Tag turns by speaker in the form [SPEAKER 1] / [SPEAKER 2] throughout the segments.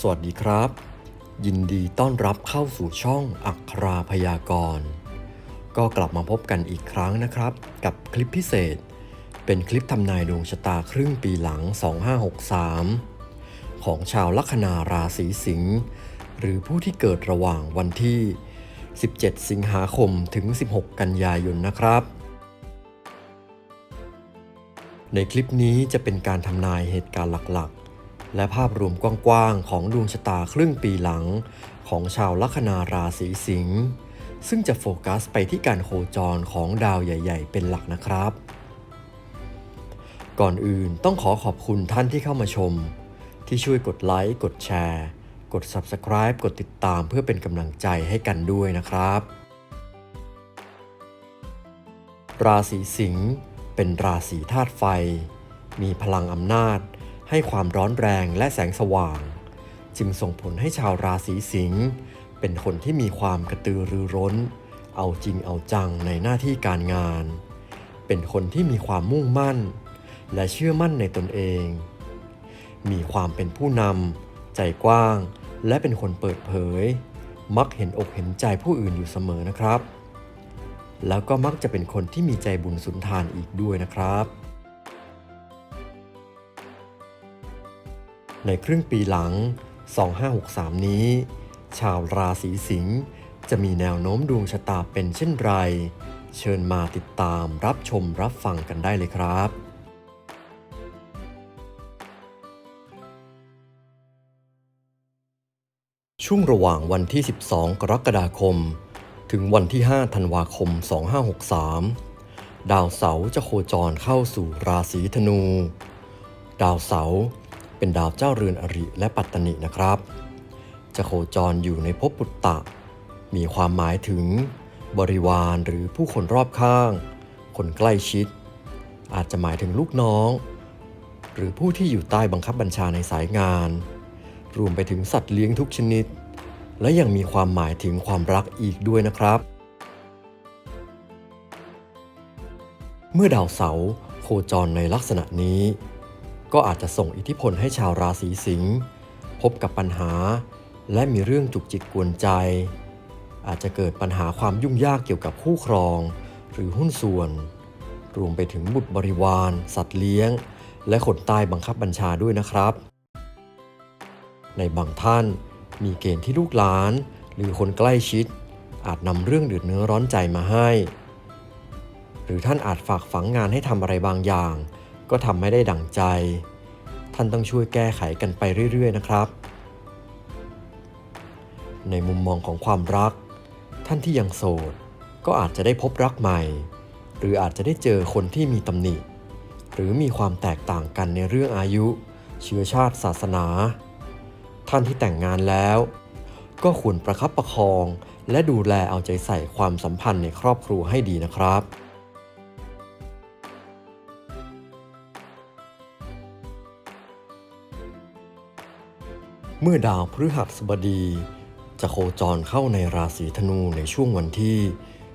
[SPEAKER 1] สวัสดีครับ ยินดีต้อนรับเข้าสู่ช่องอัคราพยากรณ์ก็กลับมาพบกันอีกครั้งนะครับ กับคลิปพิเศษ เป็นคลิปทำนายดวงชะตาครึ่งปีหลัง 2563 ของชาวลัคนาราศีสิงห์หรือผู้ที่เกิดระหว่างวันที่ 17 สิงหาคมถึง 16 กันยายนนะครับ ในคลิปนี้จะเป็นการทำนายเหตุการณ์หลักๆ และภาพรวมกว้างๆ ของดวงชะตาครึ่งปีหลัง ของชาวลัคนาราศีสิงห์ซึ่งจะโฟกัสไปที่การโคจรของดาวใหญ่ ๆ เป็นหลักนะครับ ก่อนอื่นต้องขอขอบคุณท่านที่เข้ามาชม ที่ช่วยกดไลค์ กดแชร์ กด Subscribe กดติดตามเพื่อเป็นกำลังใจให้กันด้วยนะครับ ราศีสิงห์เป็นราศีธาตุไฟ มีพลังอำนาจ ให้ความร้อนแรงและแสงสว่าง จึงส่งผลให้ชาวราศีสิงห์เป็นคนที่มีความกระตือรือร้น เอาจริงเอาจังในหน้าที่การงาน เป็นคนที่มีความมุ่งมั่น และเชื่อมั่นในตนเอง มีความเป็นผู้นำใจกว้าง และเป็นคนเปิดเผย มักเห็นอกเห็นใจผู้อื่นอยู่เสมอนะครับแล้วก็มักจะเป็นคนที่มีใจบุญสุนทานอีกด้วยนะครับ ในครึ่งปีหลัง 2563 นี้ ชาวราศีสิงห์จะมีแนวโน้มดวงชะตาเป็นเช่นไร เชิญมาติดตามรับชมรับฟังกันได้เลยครับ ช่วงระหว่างวันที่ 12 กรกฎาคม ถึงวันที่ 5 ธันวาคม 2563ดาวเสาร์จะโคจรเข้าสู่ราศีธนู ดาวเสาร์ เป็นดาวเจ้าเรือนอริและปัตตนินะครับ จะโคจรอยู่ในภพปุตตะ มีความหมายถึง บริวารหรือผู้คนรอบข้าง คนใกล้ชิด อาจจะหมายถึงลูกน้อง หรือผู้ที่อยู่ใต้บังคับบัญชาในสายงาน รวมไปถึงสัตว์เลี้ยงทุกชนิด และยังมีความหมายถึงความรักอีกด้วยนะครับ เมื่อดาวเสาโคจรในลักษณะนี้ ก็อาจจะส่งอิทธิพลให้ชาวราศีสิงห์พบกับปัญหา และมีเรื่องจุกจิกกวนใจ อาจจะเกิดปัญหาความยุ่งยากเกี่ยวกับคู่ครอง หรือหุ้นส่วน รวมไปถึงบุตรบริวาร สัตว์เลี้ยง และคนใต้บังคับบัญชาด้วยนะครับ ในบางท่านมีเกณฑ์ที่ลูกหลาน หรือคนใกล้ชิด อาจนำเรื่องเดือดเนื้อร้อนใจมาให้ หรือท่านอาจฝากฝังงานให้ทำอะไรบางอย่าง ก็ทำไม่ได้ดั่งใจ ท่านต้องช่วยแก้ไขกันไปเรื่อย ๆ นะครับ ในมุมมองของความรัก ท่านที่ยังโสด ก็อาจจะได้พบรักใหม่ หรืออาจจะได้เจอคนที่มีตำหนิ หรือมีความแตกต่างกันในเรื่องอายุ เชื้อชาติศาสนา ท่านที่แต่งงานแล้ว ก็ควรประคับประคองและดูแลเอาใจใส่ความสัมพันธ์ในครอบครัวให้ดีนะครับ เมื่อดาวพฤหัสบดี จะโคจรเข้าในราศีธนูในช่วงวันที่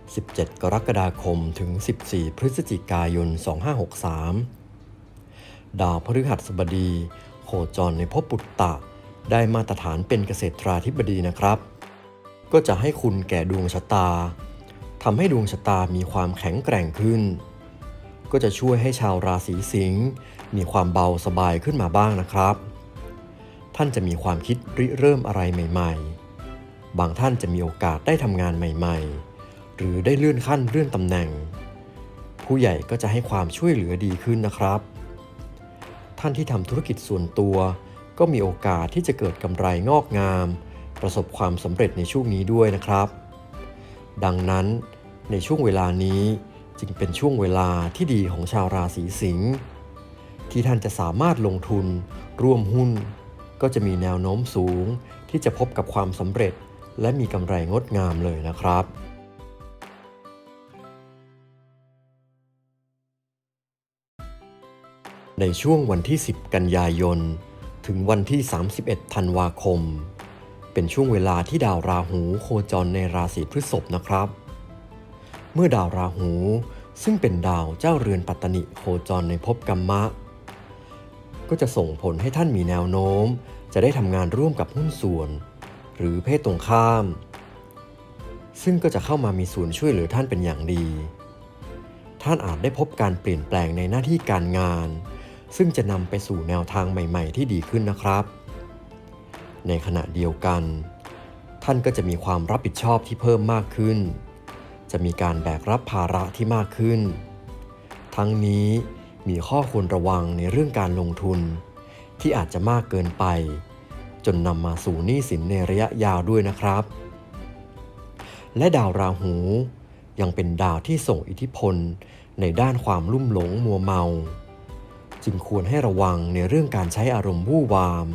[SPEAKER 1] 17 กรกฎาคมถึง 14 พฤศจิกายน 2563 ดาวพฤหัสบดีโคจรในภพปุตตะ ได้มาตรฐานเป็นเกษตราธิบดีนะครับ ก็จะให้คุณแก่ดวงชะตาทำให้ดวงชะตามีความแข็งแกร่งขึ้น ก็จะช่วยให้ชาวราศีสิงห์มีความเบาสบายขึ้นมาบ้างนะครับ ท่านจะมีความคิดริเริ่มอะไรใหม่ ๆ บางท่านจะมีโอกาสได้ทำงานใหม่ ๆ หรือได้เลื่อนขั้นเลื่อนตำแหน่ง ผู้ใหญ่ก็จะให้ความช่วยเหลือดีขึ้นนะครับ ท่านที่ทำธุรกิจส่วนตัว ก็มีโอกาสที่จะเกิดกำไรงอกงาม ประสบความสำเร็จในช่วงนี้ด้วยนะครับ ดังนั้นในช่วงเวลานี้จึงเป็นช่วงเวลาที่ดีของชาวราศีสิงห์ที่ท่านจะสามารถลงทุนร่วมหุ้น ก็จะมีแนวโน้มสูง ที่จะพบกับความสำเร็จ และมีกำไรงดงามเลยนะครับในช่วงวันที่ 10 กันยายน ถึงวันที่ 31 ธันวาคม เป็นช่วงเวลาที่ดาวราหูโคจรในราศีพฤษภนะครับ เมื่อดาวราหูซึ่งเป็นดาวเจ้าเรือนปัตตนิโคจรในภพกัมมะ ก็จะส่งผลให้ท่านมีแนวโน้ม จะได้ทำงานร่วมกับหุ้นส่วน หรือเพศตรงข้าม ซึ่งก็จะเข้ามามีส่วนช่วยเหลือท่านเป็นอย่างดี ท่านอาจได้พบการเปลี่ยนแปลงในหน้าที่การงาน ซึ่งจะนำไปสู่แนวทางใหม่ ๆ ที่ดีขึ้นนะครับ ในขณะเดียวกัน ท่านก็จะมีความรับผิดชอบที่เพิ่มมากขึ้น จะมีการแบกรับภาระที่มากขึ้น ทั้งนี้ มีข้อควรระวังในเรื่องการลงทุน ที่อาจจะมากเกินไป จนนำมาสู่หนี้สินในระยะยาวด้วยนะครับ และดาวราหู ยังเป็นดาวที่ส่งอิทธิพลในด้านความลุ่มหลงมัวเมา จึงควรให้ระวังในเรื่องการใช้อารมณ์วู่วาม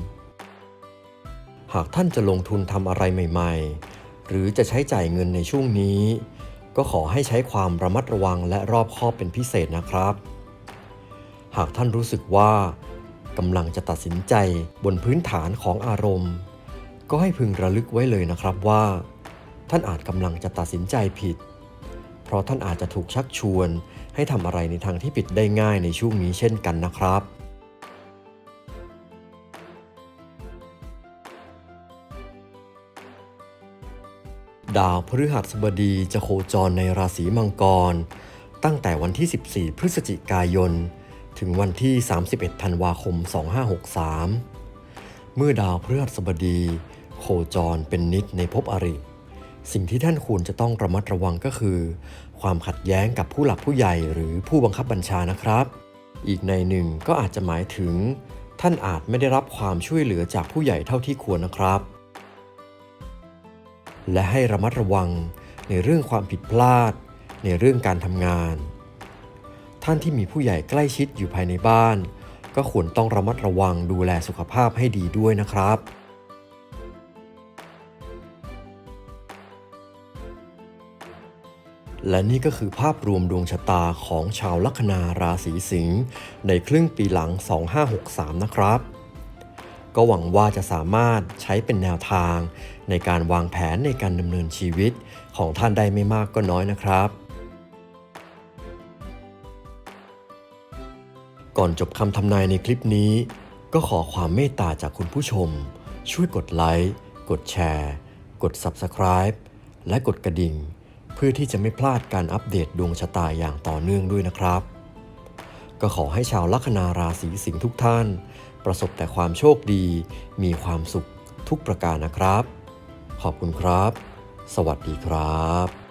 [SPEAKER 1] หากท่านจะลงทุนทำอะไรใหม่ ๆ หรือจะใช้จ่ายเงินในช่วงนี้ ก็ขอให้ใช้ความระมัดระวังและรอบคอบเป็นพิเศษนะครับ หากท่านรู้สึกว่ากำลังจะตัดสินใจบนพื้นฐานของอารมณ์ ก็ให้พึงระลึกไว้เลยนะครับว่า ท่านอาจกำลังจะตัดสินใจผิด เพราะท่านอาจจะถูกชักชวน ให้ทำอะไรในทางที่ผิดได้ง่ายในช่วงนี้เช่นกันนะครับดาวพฤหัสบดีจะโคจรในราศีมังกร ตั้งแต่วันที่ 14 พฤศจิกายน ถึงวันที่ 31 ธันวาคม 2563 เมื่อดาวพฤหัสบดี โคจรเป็นนิดในภพอริ สิ่งที่ท่านควรจะต้องระมัดระวังก็คือ ความขัดแย้งกับผู้หลักผู้ใหญ่หรือผู้บังคับบัญชานะครับ อีกในหนึ่งก็อาจจะหมายถึง ท่านอาจไม่ได้รับความช่วยเหลือจากผู้ใหญ่เท่าที่ควรนะครับ และให้ระมัดระวังในเรื่องความผิดพลาด ในเรื่องการทำงาน ท่านที่มีผู้ใหญ่ใกล้ชิดอยู่ภายในบ้าน ก็ควรต้องระมัดระวังดูแลสุขภาพให้ดีด้วยนะครับ และนี่ก็คือภาพรวมดวงชะตาของชาวลัคนาราศีสิงห์ในครึ่งปีหลัง 2563 นะครับก็หวังว่าจะสามารถใช้เป็นแนวทาง ในการวางแผนในการดำเนินชีวิตของท่านได้ไม่มากก็น้อยนะครับ ก่อนจบคำทำนายในคลิปนี้ ก็ขอความเมตตาจากคุณผู้ชม ช่วยกดไลค์กดแชร์ กด Subscribe และกดกระดิ่ง เพื่อที่จะไม่พลาดการอัปเดตดวงชะตาอย่างต่อเนื่องด้วยนะครับ ก็ขอให้ชาวลัคนาราศีสิงห์ทุกท่าน ประสบแต่ความโชคดี มีความสุขทุกประการนะครับ ขอบคุณครับ สวัสดีครับ